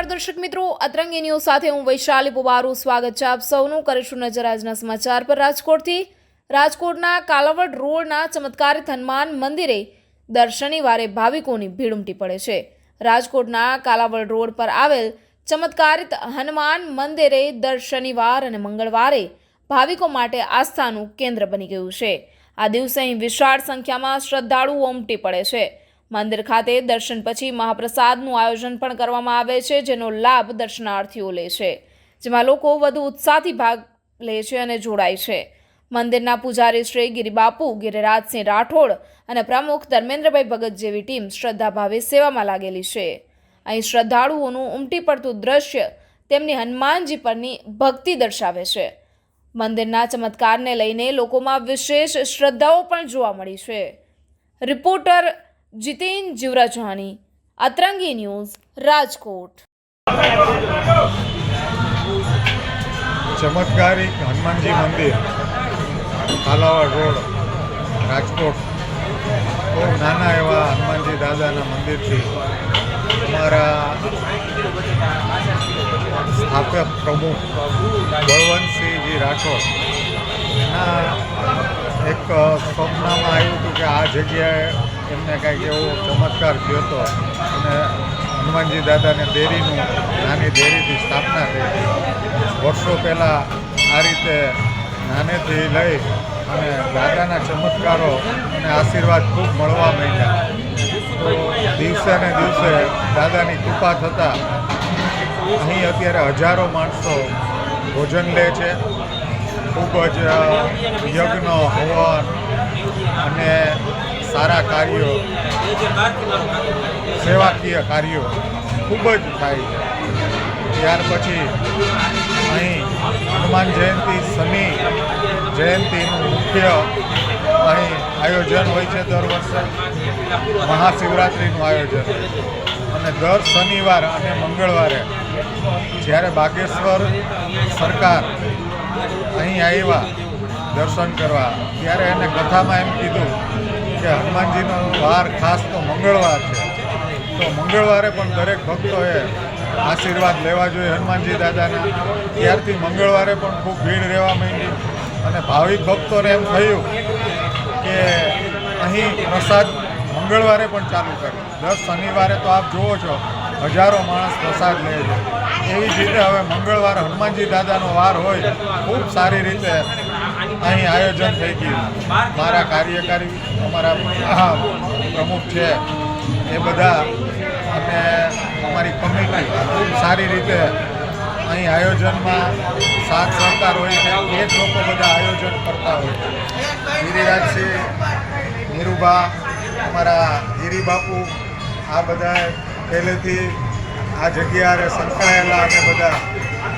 નમસ્કાર દર્શક મિત્રો, અતરંગી ન્યૂઝ સાથે હું વૈશાલી પુબારું. સ્વાગત છે આપ સૌનું. કરીશું નજર આજના સમાચાર પર રાજકોટથી. રાજકોટના કાલાવડ રોડના ચમત્કારિત હનુમાન મંદિરે દર શનિવારે ભાવિકોની ભીડ ઉમટી પડે છે. રાજકોટના કાલાવડ રોડ પર આવેલ ચમત્કારિત હનુમાન મંદિરે દર શનિવાર અને મંગળવારે ભાવિકો માટે આસ્થાનું કેન્દ્ર બની ગયું છે. આ દિવસે અહીં વિશાળ સંખ્યામાં શ્રદ્ધાળુઓ ઉમટી પડે છે. મંદિર ખાતે દર્શન પછી મહાપ્રસાદનું આયોજન પણ કરવામાં આવે છે, જેનો લાભ દર્શનાર્થીઓ લે છે, જેમાં લોકો વધુ ઉત્સાહથી ભાગ લે છે અને જોડાય છે. મંદિરના પૂજારી શ્રી ગિરિબાપુ, ગિરિરાજસિંહ રાઠોડ અને પ્રમુખ ધર્મેન્દ્રભાઈ ભગત જેવી ટીમ શ્રદ્ધાભાવે સેવામાં લાગેલી છે. અહીં શ્રદ્ધાળુઓનું ઉમટી પડતું દ્રશ્ય તેમની હનુમાનજી પરની ભક્તિ દર્શાવે છે. મંદિરના ચમત્કારને લઈને લોકોમાં વિશેષ શ્રદ્ધાઓ પણ જોવા મળી છે. Reporter Jiten Jivrajani Atrangi news, Rajkot. ચમત્કારિક Hanumanji મંદિર કાલાવાડ રોડ, રાજકોટ. બહુ નાના એવા હનુમાનજી દાદાના મંદિરથી અમારા સ્થાપક પ્રમુખ બળવંતસિંહજી રાઠોડ, એના એક સ્વપ્નમાં આવ્યું હતું કે આ જગ્યાએ એમને કાંઈક એવો ચમત્કાર થયો હતો અને હનુમાનજી દાદાને દેરીનું નાની દેરીથી સ્થાપના થઈ વર્ષો પહેલાં આ રીતે નાનેથી લઈ અને દાદાના ચમત્કારો અને આશીર્વાદ ખૂબ મળવા માંડ્યા. તો દિવસે ને દિવસે દાદાની કૃપા થતાં અહીં અત્યારે હજારો માણસો ભોજન લે છે. ખૂબ જ યજ્ઞ, હવન અને સારા કાર્યો, સેવાકીય કાર્યો ખૂબ જ થાય છે. ત્યાર પછી અહીં હનુમાન જયંતિ શનિ જયંતિનું મુખ્ય અહીં આયોજન હોય છે દર વર્ષે. મહાશિવરાત્રિનું આયોજન. અને દર શનિવાર અને મંગળવારે જ્યારે બાગેશ્વર સરકાર અહીં આવ્યા દર્શન કરવા, ત્યારે એને કથામાં એમ કીધું કે હનુમાનજીનો વાર ખાસ તો મંગળવાર છે. તો મંગળવારે પણ દરેક ભક્તોએ આશીર્વાદ લેવા જોઈએ હનુમાનજી દાદાના. ત્યારથી મંગળવારે પણ ખૂબ ભીડ રહેવા માંડી અને ભાવિક ભક્તોને એમ થયું કે અહીં પ્રસાદ મંગળવારે પણ ચાલુ કર્યો દર શનિવારે તો આપ જુઓ છો, હજારો માણસ પ્રસાદ લે છે. એવી જ રીતે હવે મંગળવાર હનુમાનજી દાદાનો વાર હોય, ખૂબ સારી રીતે અહીં આયોજન થઈ ગયું. મારા કાર્યકારી, અમારા પ્રમુખ છે. એ બધા અને અમારી કમિટી ખૂબ સારી રીતે અહીં આયોજનમાં સાથ સહકાર હોય છે. એ જ લોકો બધા આયોજન કરતા હોય ગિરિરાજસિંહ નીરુભા અમારા ગિરિબાપુ, આ બધા પહેલેથી આ જગ્યાએ સંકળાયેલા અને બધા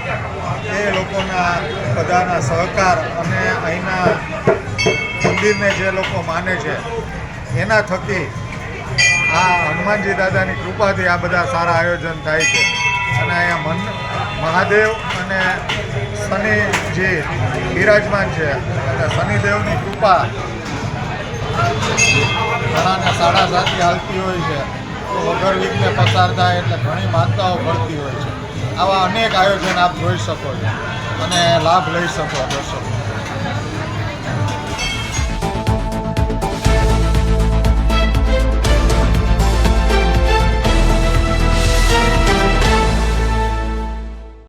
એ લોકોના બધાના સહકાર અને અહીંના મંદિરને જે લોકો માને છે, એના થકી આ હનુમાનજી દાદાની કૃપાથી આ બધા સારા આયોજન થાય છે. અને અહીંયા મન, મહાદેવ અને શનિજી બિરાજમાન છે. અને શનિદેવની કૃપા ઘણાને સાડા સાતી હાલતી હોય છે. વગર વિઘ્ને પસાર થાય એટલે ઘણી માતાઓ મળતી હોય છે. આવા અનેક આયોજન આપ જોઈ શકો છો અને લાભ લઈ શકો દર્શકો